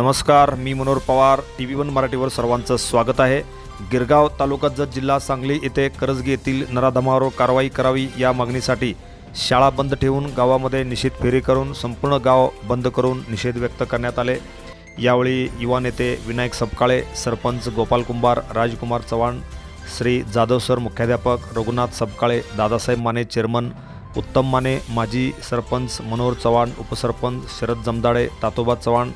नमस्कार मी Manohar Pawar T V one मराठीवर सर्वांचं स्वागत आहे. गिरगाव तालुका जत जिल्हा सांगली येथे करजगी येथील नराधमावर कारवाई करावी या मागणीसाठी शाळा बंद ठेवून गावामध्ये निषेध फेरी करून संपूर्ण गाव बंद करून निषेध व्यक्त करण्यात आले. यावेळी युवा नेते विनायक सपकाळे सरपंच गोपाल कुंभार राजकुमार चव्हाण श्री जाधव सर मुख्याध्यापक रघुनाथ सपकाळे दादासाहेब माने चेअरमन उत्तम माने माजी सरपंच मनोहर चव्हाण उपसरपंच शरद जमदाडे तातोबा चव्हाण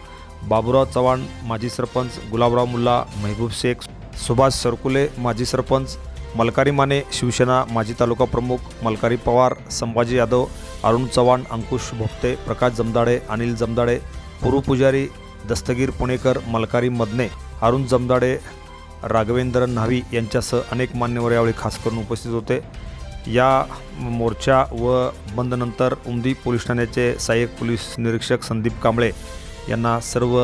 बाबुराव चव्हाण माजी सरपंच गुलाबराव मुल्ला महबूब शेख सुभाष सरकुले माजी सरपंच मलकारी माने शिवसेना माजी तालुका प्रमुख मलकारी पवार संभाजी यादव अरुण चव्हाण अंकुश भोपते प्रकाश जमदाडे अनिल जमदाडे पुरू पुजारी दस्तगीर पुणेकर मलकारी मदने अरुण जमदाडे राघवेंद्र न्हावी यांच्यासह अनेक मान्यवर यावेळी खास करून उपस्थित होते. या मोर्चा व बंदनंतर उमदी पोलीस ठाण्याचे सहाय्यक पोलीस निरीक्षक संदीप कांबळे यांना सर्व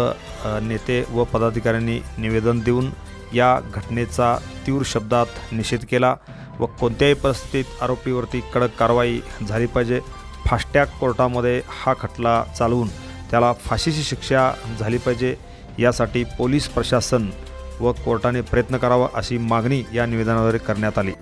नेते व पदाधिकाऱ्यांनी निवेदन देऊन या घटनेचा तीव्र शब्दात निषेध केला व कोणत्याही परिस्थितीत आरोपीवरती कडक कारवाई झाली पाहिजे. फास्टॅग कोर्टामध्ये हा खटला चालवून त्याला फाशीची शिक्षा झाली पाहिजे. यासाठी पोलीस प्रशासन व कोर्टाने प्रयत्न करावा अशी मागणी या निवेदनाद्वारे करण्यात आली.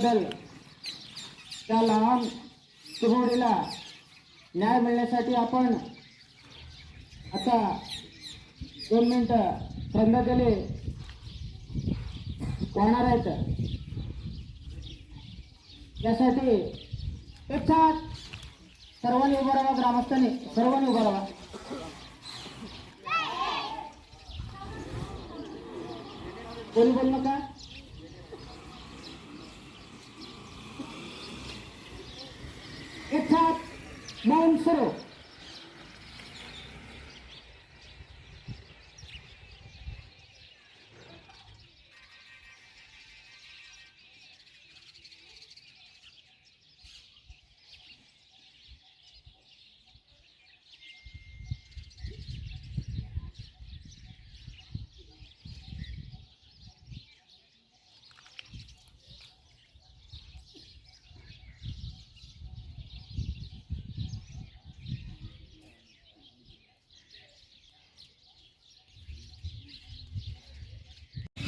बदल त्या लहान चिमुरडीला न्याय मिळण्यासाठी आपण आता दोन मिनटं श्रद्धांजली वाहणार आहेत. यासाठी एक सर्वांनी उभं राहा ग्रामस्थांनी. सर्वांनी उभं राहा. कोणी बोल नका एक साथ मौन सुरू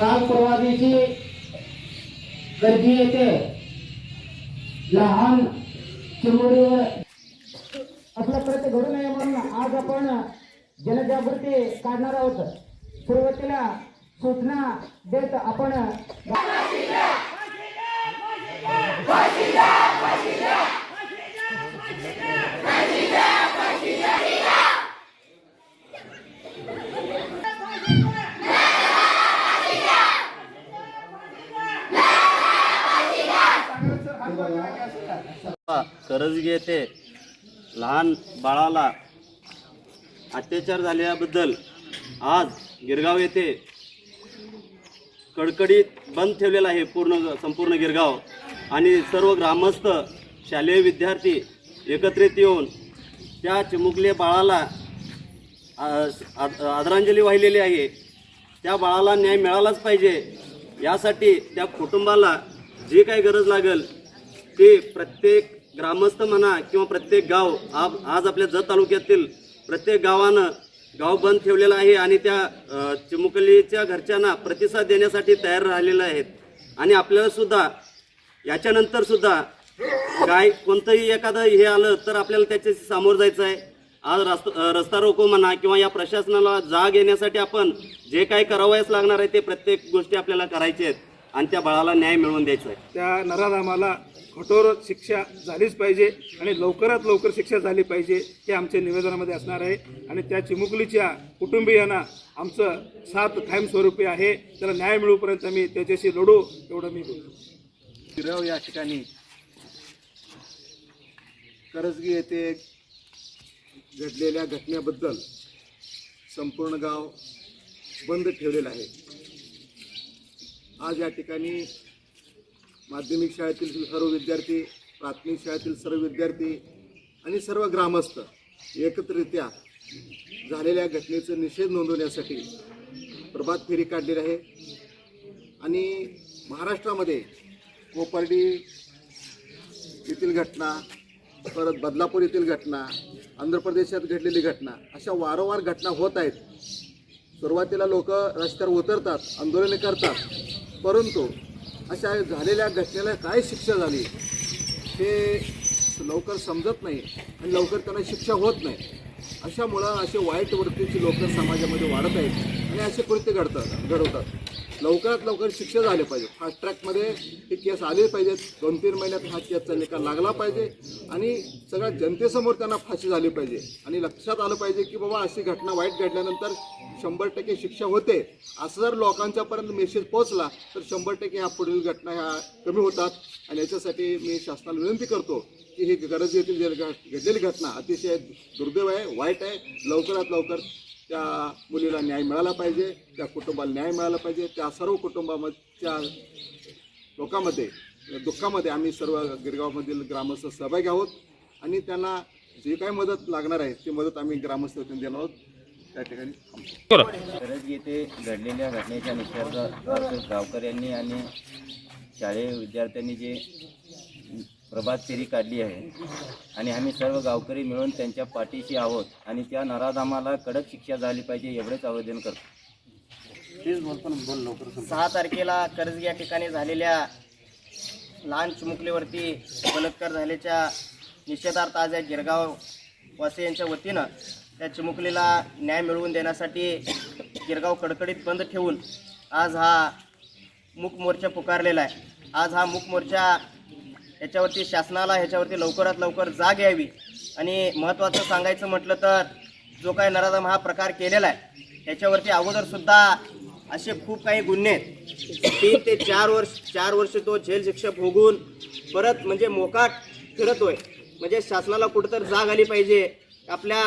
काल परवा दिवशी गर्दी येते. लहान चिमुरडीवर असलं प्रयत्न घडू नये म्हणून आज आपण जनजागृती काढणार आहोत. सुरुवातीला सूचना देत आपण येथे लहान बाळाला अत्याचार झाल्याबद्दल आज गिरगाव येथे कडकडीत बंद ठेवलेला आहे पूर्ण संपूर्ण गिरगाव. आणि सर्व ग्रामस्थ शालेय विद्यार्थी एकत्रित येऊन त्या चिमुकले बाळाला आदरांजली वाहिलेली आहे. त्या बाळाला न्याय मिळालाच पाहिजे. यासाठी त्या कुटुंबाला जी काही गरज लागेल ते प्रत्येक ग्रामस्थ म्हणा किंवा प्रत्येक गाव आज आज आपल्या जत तालुक्यातील प्रत्येक गावानं गाव बंद ठेवलेलं आहे आणि त्या चिमुकलीच्या घरच्यांना प्रतिसाद देण्यासाठी तयार राहिलेलं आहेत. आणि आपल्याला सुद्धा याच्यानंतर सुद्धा काय कोणतंही एखादं हे आलं तर आपल्याला त्याच्याशी सामोरं जायचं आहे. आज रस्त रस्ता रोको म्हणा किंवा या प्रशासनाला जाग येण्यासाठी आपण जे काही करावयास लागणार आहे ते प्रत्येक गोष्टी आपल्याला करायच्या आहेत. आणि त्या बाळाला न्याय मिळवून द्यायचा आहे त्या नराधामाला कठोर शिक्षा झालीच पाहिजे आणि लवकरात लवकर शिक्षा झाली पाहिजे हे आमच्या निवेदनामध्ये असणार आहे. आणि त्या चिमुकलीच्या कुटुंबियांना आमचं साथ कायमस्वरूपी आहे. त्याला न्याय मिळूपर्यंत आम्ही त्याच्याशी लढू एवढं मी बोलतो. गिरगाव या ठिकाणी. करजगी येथे घडलेल्या घटनेबद्दल संपूर्ण गाव बंद ठेवलेलं आहे. आज या ठिकाणी माध्यमिक शाळेतील सर्व विद्यार्थी प्राथमिक शाळेतील सर्व विद्यार्थी आणि सर्व ग्रामस्थ एकत्रित्या झालेल्या घटनेचा निषेध नोंदवण्यासाठी प्रभात फेरी काढलेली आहे. आणि महाराष्ट्रामध्ये कोपर्डी येथील घटना परत बदलापूर येथील घटना आंध्र प्रदेशात घडलेली घटना अशा वारंवार घटना होत आहेत. सुरुवातीला लोक रस्त्यावर उतरतात आंदोलने करतात. परंतु अशा झालेल्या घटनेला काय शिक्षा झाली हे लवकर समजत नाही आणि लवकर त्यांना शिक्षा होत नाही. अशामुळं असे वाईट वृत्तीची लोक समाजामध्ये वाढत आहेत आणि असे कृत्य घडतात घडवतात. लवकरात लवकर शिक्षा झाली पाहिजे. फास्ट ट्रॅकमध्ये हे केस आले पाहिजेत. दोन तीन महिन्यात हा केसचा निकाल लागला पाहिजे? आणि सगळ्या जनतेसमोर त्यांना फाशी झाली पाहिजे. आणि लक्षात आलं पाहिजे की बाबा अशी घटना वाईट घडल्यानंतर शंभर टक्के शिक्षा होते. असं जर लोकांच्यापर्यंत मेसेज पोहोचला तर शंभर टक्के ह्या पुढील घटना ह्या कमी होतात. आणि याच्यासाठी मी शासनाला विनंती करतो की ही गरज येथील घडलेली घटना अतिशय दुर्दैव आहे वाईट आहे. लवकरात लवकर त्या मुलीला न्याय मिळाला पाहिजे त्या कुटुंबाला न्याय मिळाला पाहिजे. त्या सर्व कुटुंबामधच्या लोकांमध्ये दुःखामध्ये आम्ही सर्व गिरगावमधील ग्रामस्थ सहभागी आहोत. आणि त्यांना जी काही मदत लागणार आहे ती मदत आम्ही ग्रामस्थ वतीने देणार आहोत. त्या ठिकाणी थांबतो. येथे घडलेल्या घटनेच्या निषेधार्थ गावकऱ्यांनी आणि शालेय विद्यार्थ्यांनी जे प्रभात फेरी काढली आहे. आणि आम्ही सर्व गावकरी मिळून त्यांच्या पाठीशी आहोत आणि त्या नराधामाला कडक शिक्षा झाली पाहिजे एवढेच आवेदन करतो. सहा तारखेला कर्ज या ठिकाणी झालेल्या लहान चिमुकलीवरती बलात्कार झाल्याच्या निषेधार्थ आज या गिरगाव वासी यांच्या वतीनं त्या चिमुकलीला न्याय मिळवून देण्यासाठी गिरगाव कडकडीत बंद ठेवून आज हा मूक मोर्चा पुकारलेला आहे. आज हा मूक मोर्चा याच्यावरती शासनाला ह्याच्यावरती लवकरात लवकर जाग यावी. आणि महत्त्वाचं सांगायचं म्हटलं तर जो काय नराधम हा प्रकार केलेला आहे त्याच्यावरती अगोदरसुद्धा असे खूप काही गुन्हे आहेत. तीन ते चार वर्ष चार वर्ष तो जेल शिक्षा भोगून परत म्हणजे मोकाट फिरतोय. म्हणजे शासनाला कुठंतरी जाग आली पाहिजे. आपल्या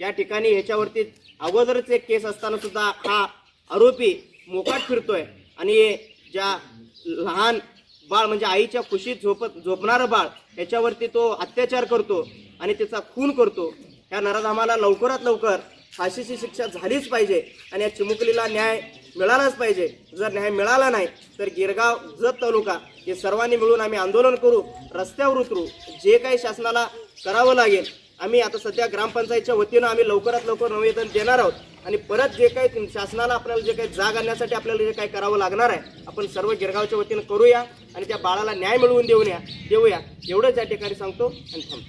या ठिकाणी ह्याच्यावरती अगोदरच एक केस असताना सुद्धा हा आरोपी मोकाट फिरतोय. आणि ज्या लहान बाळ म्हणजे आईच्या खुशीत झोपत झोपणारं बाळ याच्यावरती तो अत्याचार करतो आणि त्याचा खून करतो. ह्या नराधामाला लवकरात लवकर फाशीची शिक्षा झालीच पाहिजे आणि या चिमुकलीला न्याय मिळालाच पाहिजे. जर न्याय मिळाला नाही तर गिरगाव जत तालुका हे सर्वांनी मिळून आम्ही आंदोलन करू रस्त्यावर उतरू. जे काही शासनाला करावं लागेल आम्ही आता सध्या ग्रामपंचायतच्या वतीनं आम्ही लवकरात लवकर निवेदन देणार आहोत. आणि परत जे काही शासनाला आपल्याला जे काही जाग आणण्यासाठी आपल्याला जे काही करावं लागणार आहे आपण सर्व गिरगावच्या वतीनं करूया आणि त्या बाळाला न्याय मिळवून देऊन या देऊया. एवढंच या ठिकाणी सांगतो आणि थांबतो.